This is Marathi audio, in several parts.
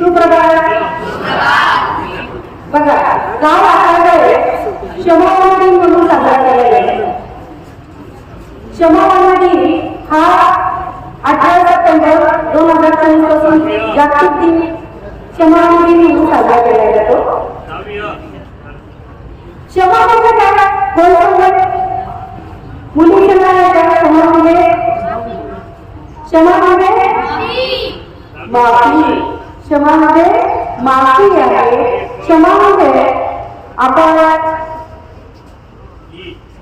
सुप्रभात। बघा काल आपल्याकडे क्षमावान दिन म्हणून साजरा केला गेला क्षमावान दिन हा अठरा सप्टेंबर दोन हज़ार चोवीस पासून जागतिक दिन क्षमावान दिन म्हणून साजरा केला जातो. क्षमा म्हणजे काय कोण मुली क्षमा क्षमा म्हणजे क्षमा म्हणजे माफ़ी क्षमा म्हणजे माफी आहे. क्षमा म्हणजे आपण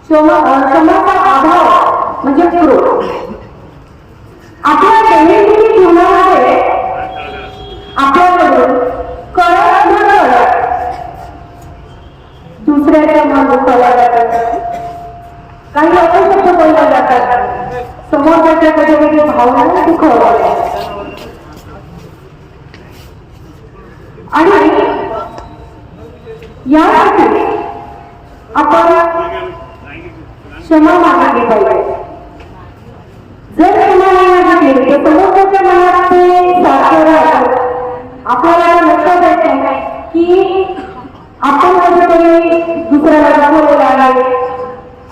क्षमा क्षमाचा अभाव म्हणजे क्रोध. आपल्या दैनंदिन जीवनामध्ये आपल्याकडून कळत न कळत दुसऱ्याच्या मन दुखावला जातात. काही अपशब्द बोलल्या जातात. समोरच्या कधी कधी भावना दुखावल्या जातात आणि यासाठी आपण क्षमा मागितली पाहिजे. जर क्षमा नाही मागितली तर समोरच्या मनात ते सारखं राहतं. आपल्याला लक्षात येत नाही की आपण कधीतरी दुसऱ्याला दाखवलेला आहे.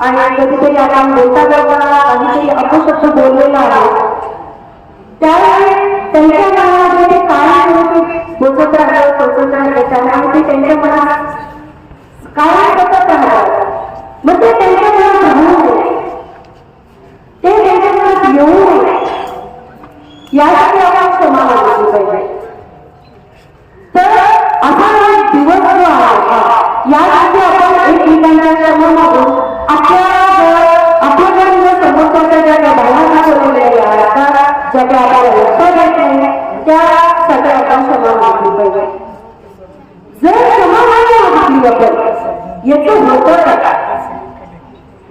आणि कधीतरी आपण बोलता बोलता कधीतरी अपशब्द बोललेला आहे. त्यावेळी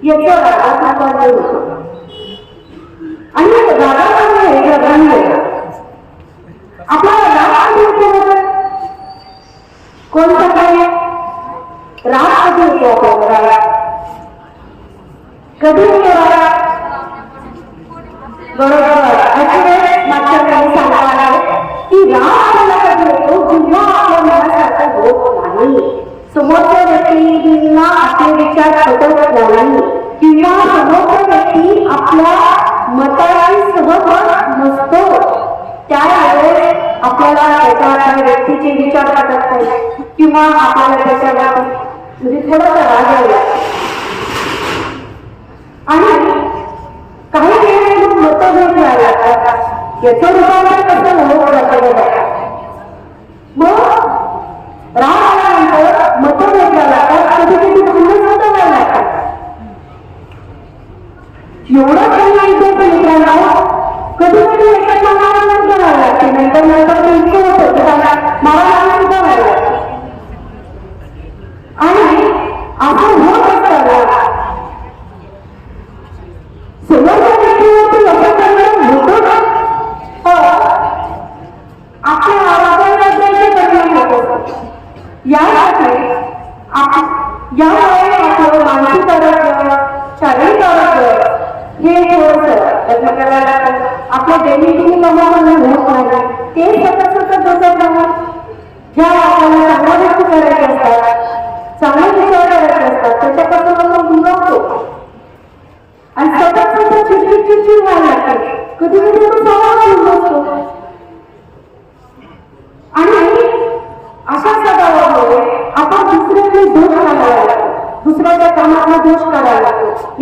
याचं रागात होतं आणि रागामध्ये जगांमध्ये आपल्याला राग कधी येतो बरं? कोणता काय राग कधी येतो आपल्याला राग कधी होतो राग बरोबर पटत नाही किंवा समोरच्या व्यक्ती आपल्या मताशी सहमत नसतो. त्यावेळेस आपल्याला त्याच्या व्यक्तीचे विचार पटत नाही किंवा आपल्याला त्याच्यावर म्हणजे थोडासा राग यायला आणि काही वेळेला मग मतभेद व्हायला लागतात. याचं रूपांतर कसं होत मग राग यासाठी आप- आपलं मानसिक आरोग्य शारीरिक आरोग्य हे थोडंसं लग्न करायला आपल्या दैनिक कामामध्ये होत नाही. ते सतत सतत डोक्यात राहून ज्या आपल्याला चांगल्या गोष्टी करायच्या असतात चांगले विचार करायचे असतात त्याच्यापासून आपण दुरावतो आणि सतत सतत चिडचिड चिडचिड व्हायला लागते. कधी कधी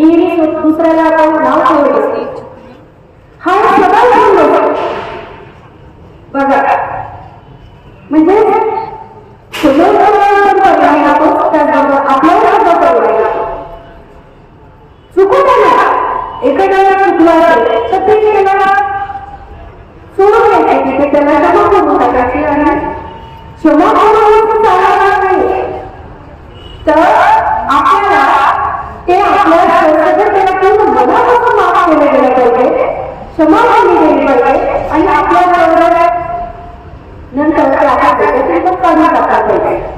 नेहमी दुसऱ्याला आपण नाव ठेवत असते हा एक बघा म्हणजे समोरच्यावर पण परिणाम त्याचबरोबर आपल्याला सुद्धा परिणाम चुकून आला एखाद्याला चुकलं असेल तर ते त्याला क्षमा केली गेली पाहिजे आणि आपल्या बरोबर नंतर पण काढून टाकायला पाहिजे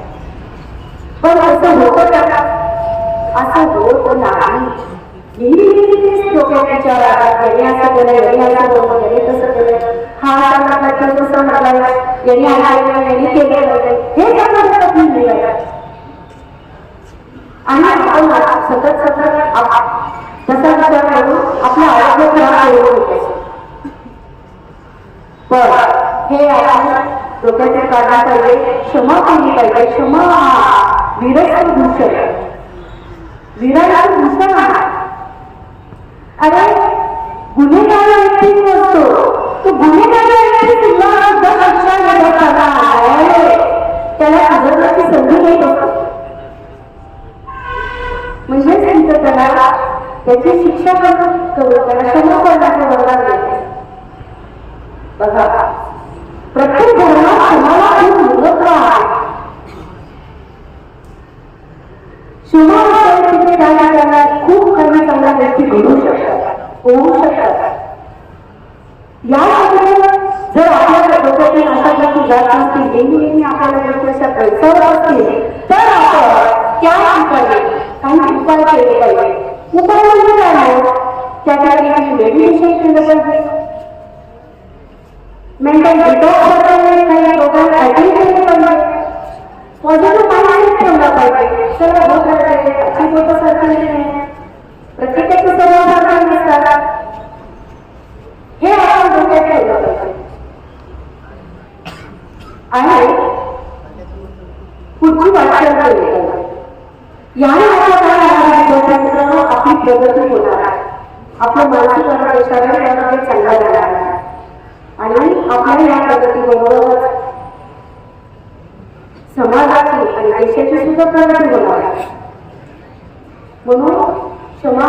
पण असं होतं का असं होत नाही नेहमी तेच डोक्यात विचार येतात याने असं केलं याने असं बोललं तसं केलं हा यांनी यांनी केलं हे आपण डोक्याचे पाहिजे क्षमा केली पाहिजे क्षमा. हा विरक्त भूषण. विराट भूषण. आहे अरे गुन्हेगार व्यक्ती असतो तो गुन्हेगार व्यक्ती सुद्धा सुद्धा शिक्षा मिळत आला आहे त्याला सुधारण्याची संधी नाही असते म्हणजेच तिथं त्याला त्याची शिक्षा करून करून त्याला क्षमा करण्याचं वरदान बघा चांगल्या घडू शकतात होऊ शकतात या सगळ्या जर आपल्याला डोक्यातून अशा गोष्टी जात असतील नेहमी नेहमी आपल्याला गोष्टी अशा पैसावर असतील तर आपण त्या ठिकाणी काही उपाय केले पाहिजे उपाय म्हणजे काय हो? त्या ठिकाणी मेडिटेशन केलं पाहिजे मेंटल डिटॉक्स करताना काही प्रोग्राम अटेंड केले पाहिजे पॉझिटिव्ह माइंडसेट ठेवला पाहिजे सर्व राहते अशी गोष्ट सारखी आपली प्रगती होणार आहे आपलं मानसिक आरोग्य शारीरिक आरोग्य चांगलं राहणार आहे आणि आपल्या या प्रगतीबरोबरच समाजाची आणि देशाची सुद्धा प्रगती होणार आहे. म्हणून क्षमा